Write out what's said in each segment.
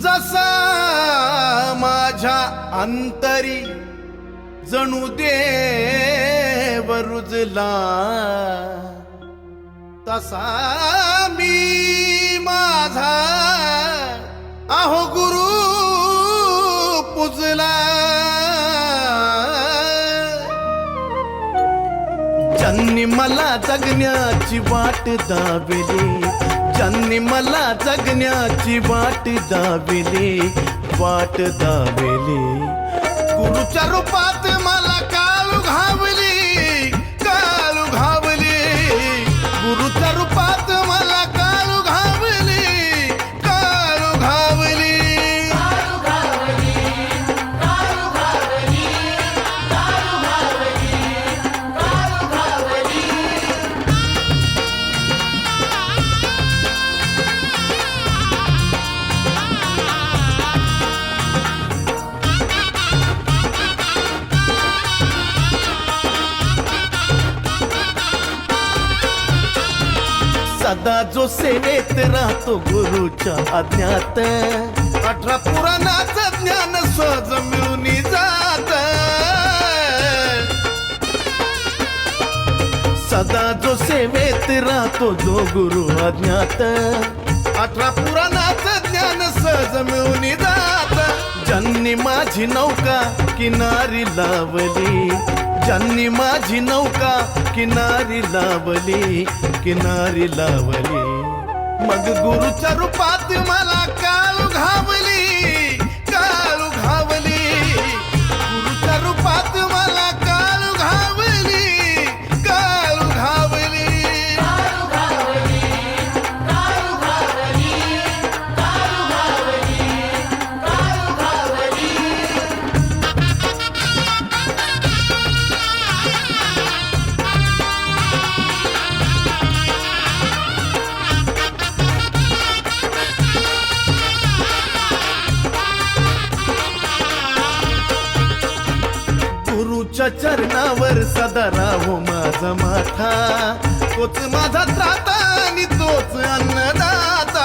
जसा माझ्या अंतरी जणू देव रुजला तसा मी माझा अहो गुरु पुजला. ज्यांनी मला जगण्याची वाट दाविली त्यांनी मला जगण्याची वाट दाविली वाट दाविली. गुरुच्या रूपात दादा जो सेवेत राहतो गुरुच्या आज्ञात. अठरा पुराणाचं ज्ञान सहज मिळून जात. सदा जो सेवेत राहतो जो गुरु अज्ञात अठरा पुराणाचं ज्ञान सहज मिळून जात. ज्यांनी माझी नौका किनारी लावली ज्यांनी माझी नौका किनारी लावली किनारी लावली. मग गुरुच्या रूपात तुझ्या चरणावर सदा राहो माझा माथा. तोच माझा त्राता आणि तोच अन्नदाता.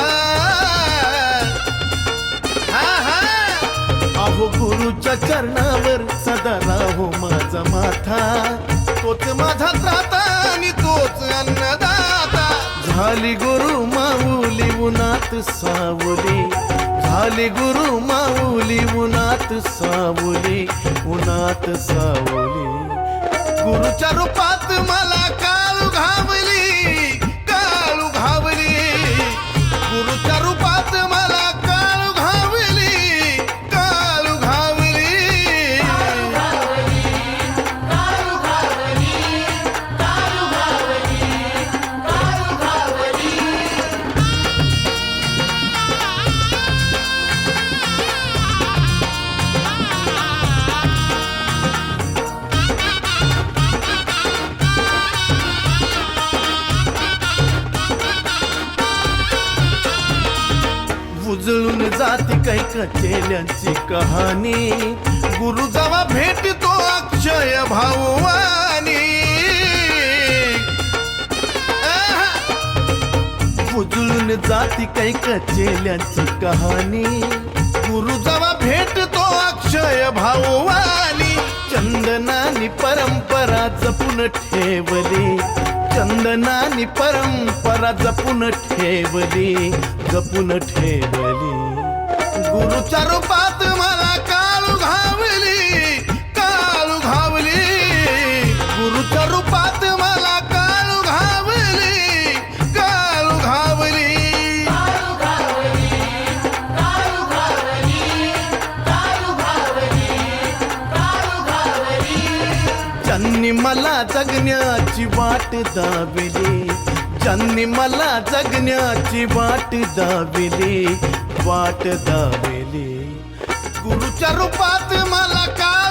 हा हा. अहो गुरुच्या चरणावर सदा राहो माझा माथा. तोच माझा त्राता आणि तोच अन्नदाता. झाली गुरु माऊली उन्हात सावली. झाली गुरु माऊली उन्हात सावली उन्हात सावली. गुरुच्या रूपात मला का उजळून जाती काही कचेल्यांची कहाणी. गुरु जावा भेटतो अक्षय भाऊवानी. उजळून जाती काही कचेल्यांची कहाणी. गुरु जावा भेटतो अक्षय भाऊवानी. चंदनानी परंपरा जपून ठेवली. वंदनानी परंपरा जपून ठेवली जपून ठेवली. गुरुच्या रूपात मला ज्यांनी मला जगण्याची वाट दाविली. ज्यांनी मला जगण्याची वाट दाविली वाट दाविली. गुरुच्या रूपात मला का